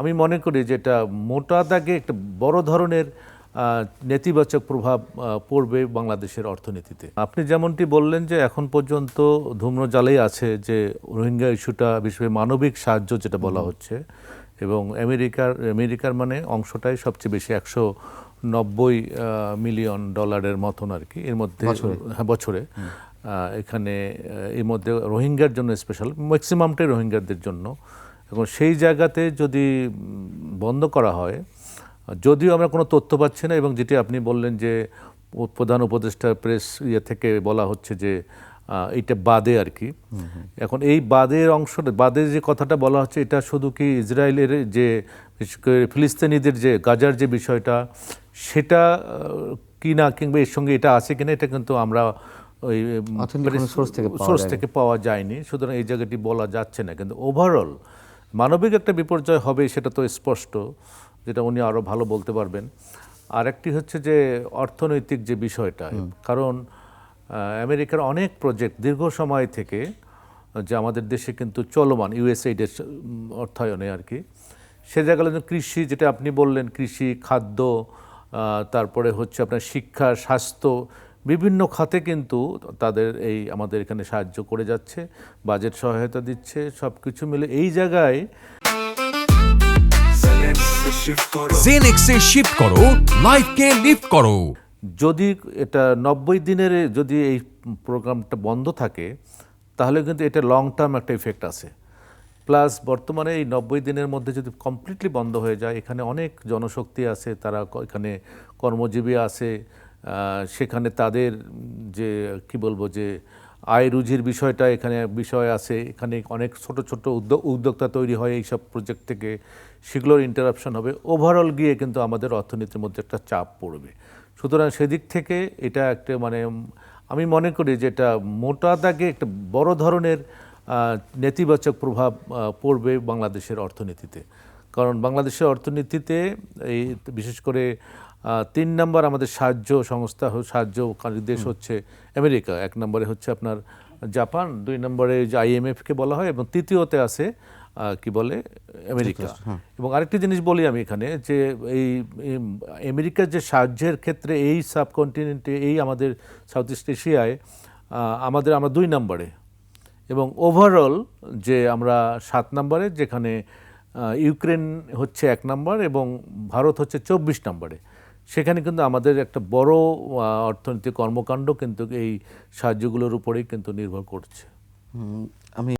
আমি মনে করি যে এটা মোটা দাগে একটা বড় ধরনের নেতিবাচক প্রভাব পড়বে বাংলাদেশের অর্থনীতিতে। আপনি যেমনটি বললেন যে এখন পর্যন্ত ধূম্রজালেই আছে যে রোহিঙ্গা ইস্যুটা বিষয়ে মানবিক সাহায্য যেটা বলা হচ্ছে এবং আমেরিকার আমেরিকার মানে অংশটাই সবচেয়ে বেশি একশো নব্বই মিলিয়ন ডলারের মতন আর কি। এর মধ্যে হ্যাঁ বছরে। এখানে এর মধ্যে রোহিঙ্গার জন্য স্পেশাল ম্যাক্সিমামটাই রোহিঙ্গাদের জন্য। এখন সেই জায়গাতে যদি বন্ধ করা হয় যদিও আমরা কোনো তথ্য পাচ্ছি না এবং যেটি আপনি বললেন যে প্রধান উপদেষ্টা প্রেস ইয়ে থেকে বলা হচ্ছে যে এটা বাদে আর কি। এখন এই বাদের অংশটা বাদে যে কথাটা বলা হচ্ছে এটা শুধু কি ইসরায়েলের যে বিশেষ করে ফিলিস্তিনিদের যে গাজার যে বিষয়টা সেটা কি না কিংবা এর সঙ্গে এটা আছে কিনা এটা কিন্তু আমরা ওই কোনো source থেকে সোর্স থেকে পাওয়া যায়নি। সুতরাং এই জায়গাটি বলা যাচ্ছে না। কিন্তু ওভারঅল মানবিক একটা বিপর্যয় হবে সেটা তো স্পষ্ট যেটা উনি আরও ভালো বলতে পারবেন। আর একটি হচ্ছে যে অর্থনৈতিক যে বিষয়টা কারণ আমেরিকার অনেক প্রজেক্ট দীর্ঘ সময় থেকে যে আমাদের দেশে কিন্তু চলমান ইউএসএইডের অর্থায়নে আর কি সে জায়গায় কৃষি যেটা আপনি বললেন কৃষি খাদ্য তারপরে হচ্ছে আপনার শিক্ষা স্বাস্থ্য বিভিন্ন খাতে কিন্তু তাদের এই আমাদের এখানে সাহায্য করে যাচ্ছে বাজেট সহায়তা দিচ্ছে সব কিছু মিলে এই জায়গায় জেনেক্সে শিফট করো লাইফকে লিফট করো। যদি এটা নব্বই দিনের যদি এই প্রোগ্রামটা বন্ধ থাকে তাহলে কিন্তু এটা লং টার্ম একটা ইফেক্ট আছে। প্লাস বর্তমানে এই নব্বই দিনের মধ্যে যদি কমপ্লিটলি বন্ধ হয়ে যায় এখানে অনেক জনশক্তি আছে তারা এখানে কর্মজীবী আছে সেখানে তাদের যে, কি বলব, যে আয় রুজির বিষয়টা এখানে বিষয় আছে। এখানে অনেক ছোট ছোট উদ্যোগ উদ্যোক্তা তৈরি হয় এইসব প্রজেক্ট থেকে। সেগুলোর ইন্টারাপশন হবে। ওভারঅল গিয়ে কিন্তু আমাদের অর্থনীতির মধ্যে একটা চাপ পড়বে। সুতরাং সেদিক থেকে এটা একটা মানে আমি মনে করি যে এটা মোটা দাগে একটা বড় ধরনের নেতিবাচক প্রভাব পড়বে বাংলাদেশের অর্থনীতিতে। কারণ বাংলাদেশের অর্থনীতিতে এই বিশেষ করে তিন নম্বর আমাদের সাহায্য সংস্থা সাহায্যকারী দেশ হচ্ছে আমেরিকা। এক নম্বরে হচ্ছে আপনার জাপান দুই নম্বরে যে আইএমএফকে বলা হয় এবং তৃতীয়তে আছে কি বলে আমেরিকা। এবং আরেকটি জিনিস বলি আমি এখানে যে এই আমেরিকার যে সাহায্যের ক্ষেত্রে এই সাবকন্টিনেন্টে এই আমাদের সাউথ ইস্ট এশিয়ায় আমাদের আমরা দুই নম্বরে। এবং ওভারঅল যে আমরা সাত নম্বরে যেখানে ইউক্রেন হচ্ছে এক নম্বর এবং ভারত হচ্ছে চব্বিশ নম্বরে। সেখানে কিন্তু আমাদের একটা বড় অর্থনৈতিক কর্মকাণ্ড কিন্তু এই সাহায্যগুলোর উপরেই কিন্তু নির্ভর করছে। আমি